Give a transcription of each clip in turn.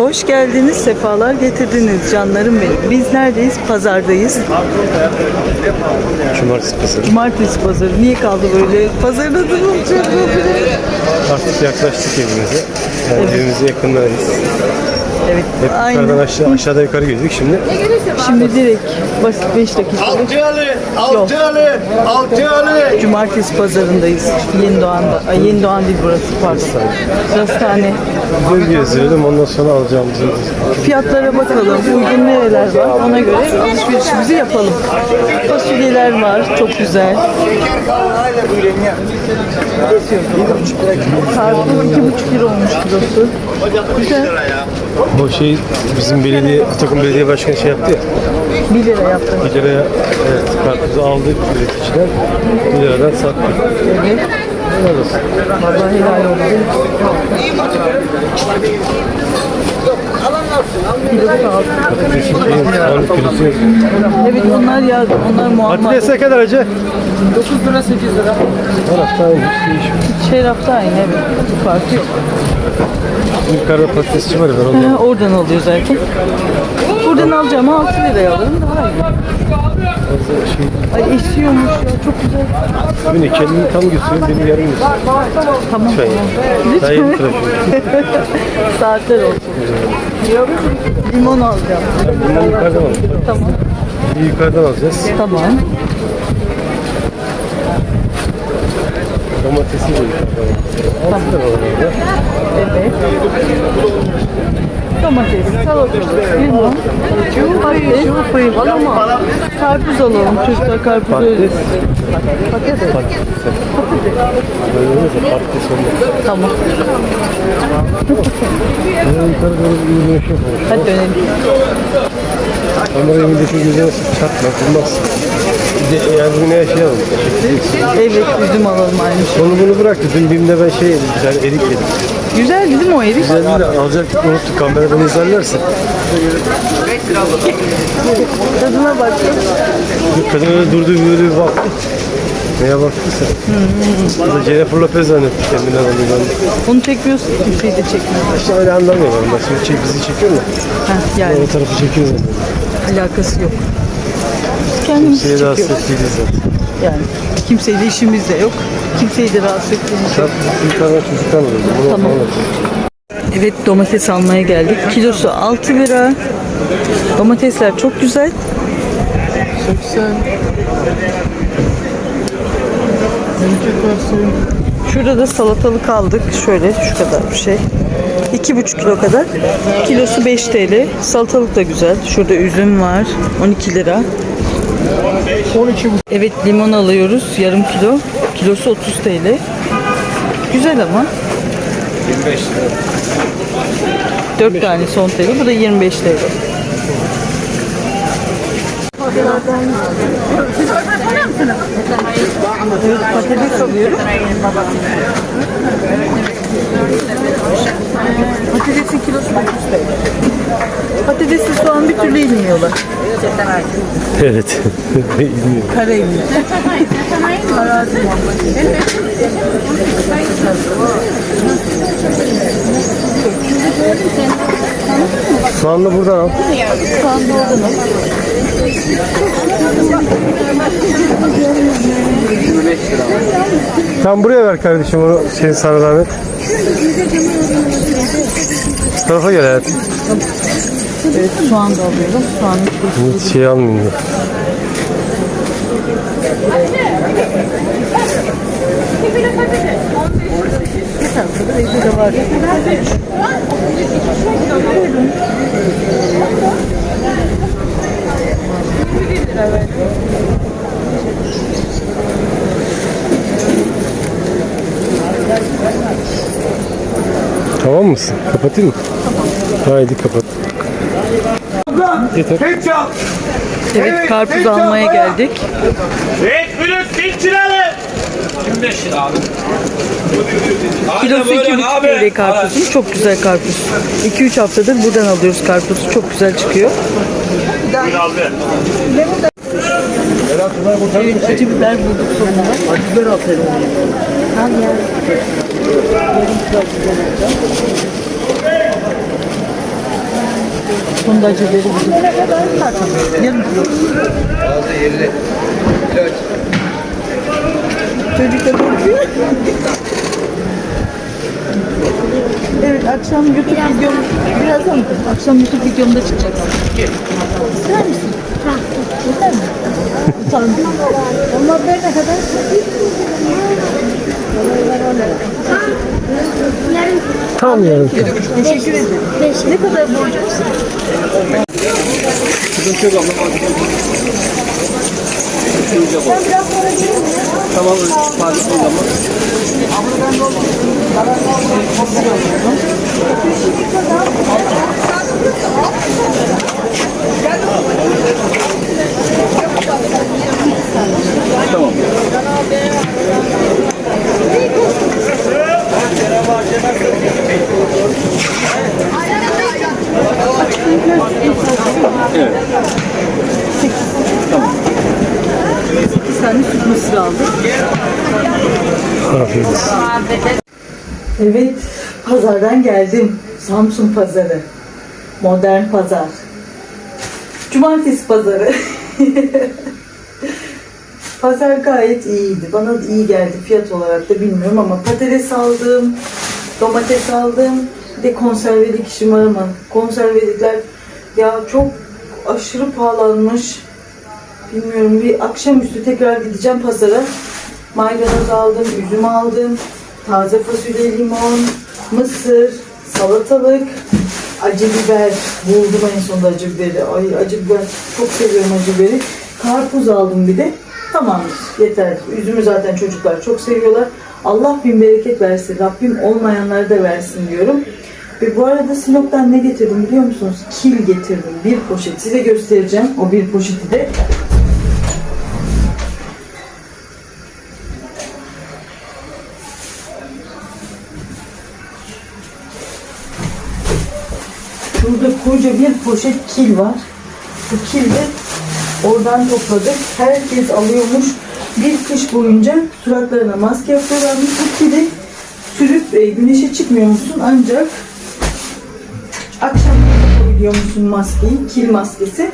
Hoş geldiniz, sefalar getirdiniz canlarım benim. Biz neredeyiz? Pazardayız. Cumartesi pazarı. Cumartesi pazarı. Niye kaldı böyle? Pazarın adını unutuyorum. Artık yaklaştık evimize. Yani evimize yakındayız. Evet, Hep aynen. yukarıdan aşağı, aşağıda yukarı geldik şimdi. Şimdi direkt basit 5 dakika. Altıyalı, Altıyalı, Altıyalı. Cumartesi pazarındayız. Yeni Doğan'da. Ay, Yeni Doğan değil burası pardon. Rastane. Bölge yazıyorum ondan sonra alacağımızı. Fiyatlara bakalım. Uygun nereler var ona göre alışverişimizi yapalım. Fasulyeler var. Çok güzel. Karpuz 2,5 lira olmuş kilosu. Güzel. O şey bizim belediye, takım belediye başkanı şey yaptı ya. 1 lira yaptım. 1 liraya evet, karpuzu aldık üreticiden. 1 liradan sattık. Evet. Vallahi helal olsun. Evet onlar ya onlar muamma. Patates ne kadar acı? 9 lira 8 lira. Tarafta aynı. Şey rafta aynı evet. Bir farkı yok. Yukarıda patatesçi var ben ondan. oradan alıyor zaten. Buradan alacağım 6 liraya alırım daha iyi. Ay esiyormuş ya çok güzel. beni kendimi tam götürüyor, beni yarım götürüyor. Tamam Lütfen oldum. Saatler olsun. Limon alacağım. Bundan yukarıdan alalım. Tamam. Bir yukarıdan alacağız. Tamam. Domatesi de yukarıdan alacağız. 6 lira var orada. Evet. Domates, salatalık, limon, patates, karpuz alalım. Çocuklar karpuz öyle. Patates. Patates. Patates olmaz. Tamam. Hadi dönelim. Kamera evindeki gözüne çarpma, bulmaz. Bu ne şey alalım. Evet üzüm alalım aynı şey. Onu bunu bıraktı. Dün BİM'de ben şey yedim, bir tane erik yedim. Güzel değil mi o erik? Güzel de alacaktık unuttuk kameradan izlerlerse. Tadına. Bir kadın öyle durdu böyle bir baktı. Neye baktıysa. Bu da Jennifer Lopez zannetti kendinden onu ben. Onu çekmiyorsun kimseyi de çekmiyor. İşte öyle anlamıyorum ben. Şimdi çek, bizi çekiyor mu? Heh, yani O tarafı çekiyor zaten. alakası yok. Kendimiz Şeye rahatsız ettiydiz zaten. Yani kimseyle işimiz de yok. Kimseyi de rahatsız ettiğimiz Sen yok. yukarıdan çocuktan alıyorsun. Bunu Tamam. tamam. Evet domates almaya geldik. Kilosu 6 lira. Domatesler çok güzel. 80. Şurada da salatalık aldık. Şöyle şu kadar bir şey. 2,5 kilo kadar. Kilosu 5 TL. Salatalık da güzel. Şurada üzüm var. 12 lira. Evet limon alıyoruz. Yarım kilo. Kilosu 30 TL. Güzel ama. 25 lira. 4 tane son TL. Bu da 25 TL. Patates alıyorum. Patatesin kilosu 9 TL. Patatesli soğan bir türlü inmiyorlar. Evet. Kara inmiyor. Soğanla buradan al. Soğan doğradım. Tam buraya ver kardeşim onu senin sana zahmet. Şu tarafa gel hayatım. Evet, soğan da alıyorum. Kilosu Hiç şey almayayım diye. Evde de var. Tamam mısın? Kapatayım mı? Tamam. Haydi kapat. Yeter. Evet, karpuz almaya geldik. Et bülük 1000 liralı. 25 lira abi. Kilosu 2,5 TL karpuzun. Çok güzel karpuz. 2-3 haftadır buradan alıyoruz karpuzu. Çok güzel çıkıyor. Evet, acı biber bulduk sonunda. Acı biber aferin. Al ya. sonunda acı biberi buldum. Yarım kilo. Çocuk da korkuyor. Evet akşam YouTube videom birazdan? Akşam YouTube videomda çıkacaksın. İster misin? Ha. Yeter mi? Utandım. Ama ben ne kadar? Tam yarım kilo. Teşekkür ederim. Ne kadar borcumsun? Sıkıntı yok abla. Tamam, Fatih o zaman. Tamam. Evet. Bir tane süt mısır aldım. Afiyet olsun. Evet, pazardan geldim. Samsun pazarı. Modern pazar. Cumartesi pazarı. Pazar gayet iyiydi. Bana da iyi geldi fiyat olarak da bilmiyorum ama patates aldım, domates aldım. Bir de var ama konservelikler ya çok aşırı pahalanmış. Bilmiyorum bir akşamüstü tekrar gideceğim pazara. Maydanoz aldım, üzüm aldım, taze fasulye, limon, mısır, salatalık, acı biber. Buldum en sonunda acı biberi. Ay acı biber çok seviyorum acı biberi. Karpuz aldım bir de. Tamamdır, yeter. Üzümü zaten çocuklar çok seviyorlar. Allah bin bereket versin. Rabbim olmayanları da versin diyorum. Ve bu arada Sinop'tan ne getirdim biliyor musunuz? Kil getirdim. Bir poşet. Size göstereceğim o bir poşeti de. Şurada koca bir poşet kil var. Bu kil de oradan topladık. Herkes alıyormuş. Bir kış boyunca suratlarına maske yapıyorlarmış. Bu kili sürüp e, güneşe çıkmıyor musun? Ancak akşam yapabiliyor musun maskeyi? Kil maskesi.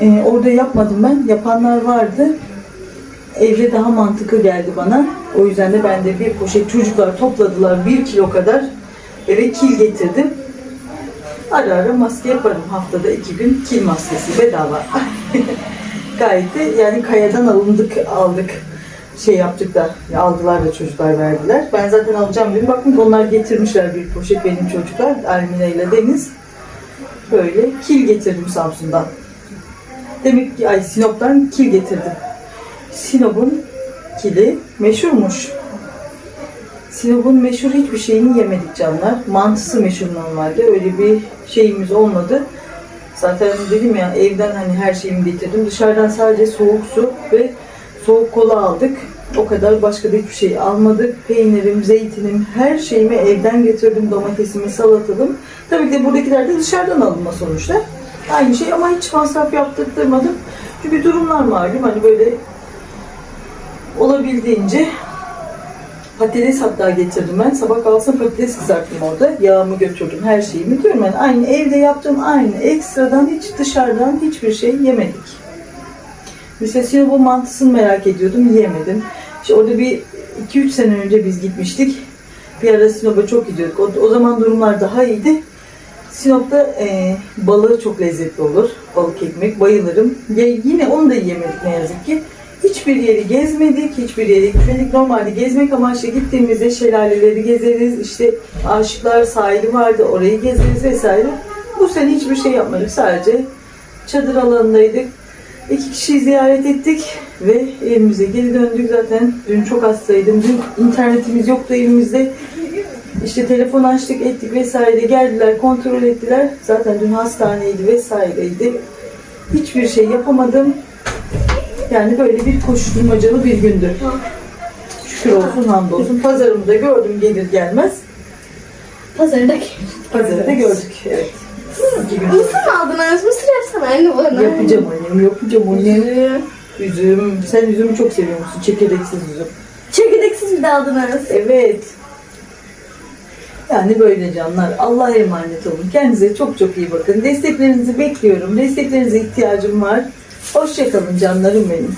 E, orada yapmadım ben. Yapanlar vardı. Evde daha mantıklı geldi bana. O yüzden de ben de bir poşet çocuklar topladılar. Bir kilo kadar eve kil getirdim. Ara ara maske yaparım haftada iki gün kil maskesi bedava. Gayet de yani kayadan alındık aldık şey yaptık da aldılar da çocuklar verdiler. Ben zaten alacağım dedim. Bakın onlar getirmişler bir poşet benim çocuklar. Almina ile Deniz. Böyle kil getirdim Samsun'dan. Demek ki ay Sinop'tan kil getirdim. Sinop'un kili meşhurmuş. Sinop'un meşhur hiçbir şeyini yemedik canlar. Mantısı meşhur normalde. Öyle bir şeyimiz olmadı. Zaten dedim ya evden hani her şeyimi getirdim. Dışarıdan sadece soğuk su ve soğuk kola aldık. O kadar başka da hiçbir şey almadık. Peynirim, zeytinim, her şeyimi evden getirdim. Domatesimi, salatalım. Tabii ki de buradakiler de dışarıdan alınma sonuçta. Aynı şey ama hiç masraf yaptırtmadım. Çünkü durumlar malum. Hani böyle olabildiğince Patates hatta getirdim ben. Sabah kalsın patates kızarttım orada. Yağımı götürdüm, her şeyimi diyorum ben. Aynı evde yaptığım aynı. Ekstradan hiç dışarıdan hiçbir şey yemedik. Mesela Sinop'un mantısını merak ediyordum, yiyemedim. İşte orada bir 2-3 sene önce biz gitmiştik. Bir ara Sinop'a çok gidiyorduk. O, o zaman durumlar daha iyiydi. Sinop'ta e, balığı çok lezzetli olur. Balık ekmek bayılırım. Ya, yine onu da yiyemedik ne yazık ki. Hiçbir yeri gezmedik, hiçbir yere gitmedik. Normalde gezmek amaçlı gittiğimizde şelaleleri gezeriz, işte aşıklar sahili vardı, orayı gezeriz vesaire. Bu sene hiçbir şey yapmadık, sadece çadır alanındaydık. İki kişiyi ziyaret ettik ve evimize geri döndük zaten. Dün çok hastaydım, dün internetimiz yoktu evimizde. İşte telefon açtık, ettik vesaire. Geldiler, kontrol ettiler. Zaten dün hastaneydi vesaireydi. Hiçbir şey yapamadım. Yani böyle bir koşturmacalı bir gündü. Şükür olsun, hamdolsun. Pazarımı da gördüm gelir gelmez. Pazardaki. Pazarı da gördük. Evet. Mısır mı aldın Anas? Mısır yapsana anne bana. Yapacağım annem, yapacağım annem. Üzüm. Sen üzümü çok seviyor musun? Çekirdeksiz üzüm. Çekirdeksiz bir de aldın Anas. Evet. Yani böyle canlar. Allah'a emanet olun. Kendinize çok çok iyi bakın. Desteklerinizi bekliyorum. Desteklerinize ihtiyacım var. Hoşçakalın canlarım benim.